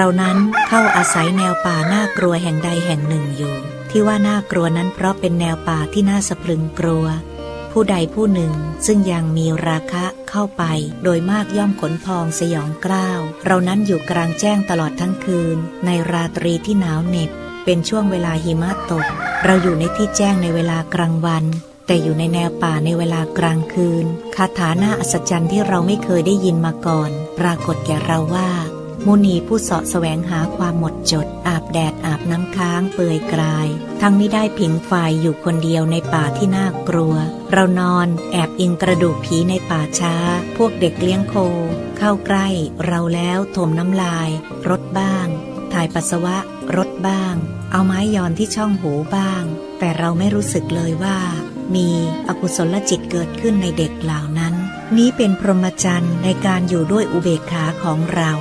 เรานั้นเข้าอาศัยแนวป่าน่ากลัวแห่งใดแห่งหนึ่งอยู่ ที่ว่าน่ากลัวนั้นเพราะเป็นแนวป่าที่น่าสะพรึงกลัว ผู้ใดผู้หนึ่งซึ่งยังมีราคะเข้าไป โดยมากย่อมขนพองสยองกล้าว เรานั้นอยู่กลางแจ้งตลอดทั้งคืน ในราตรีที่หนาวเหน็บ เป็นช่วงเวลาหิมะตก เราอยู่ในที่แจ้งในเวลากลางวันแต่อยู่ในแนวป่าในเวลากลางคืน คาถาหน้าอัศจรรย์ที่เราไม่เคยได้ยินมาก่อน ปรากฏแก่เราว่า มุนีผู้เสาะแสวงหาความหมดจด อาบแดดอาบน้ำค้างเปื่อยกลาย ทั้งไม่ได้ผิงไฟอยู่คนเดียวในป่าที่น่ากลัว เรานอนแอบอิงกระดูกผีในป่าช้า พวกเด็กเลี้ยงโค เข้าใกล้เราแล้วถมน้ำลายรดบ้าง ถ่ายปัสสาวะรดบ้าง เอาไม้ยอนที่ช่องหูบ้าง แต่เราไม่รู้สึกเลยว่ามีอกุศลจิตเกิดขึ้นในเด็กเหล่านั้น นี้เป็นพรหมจรรย์ในการอยู่ด้วยอุเบกขาของเรา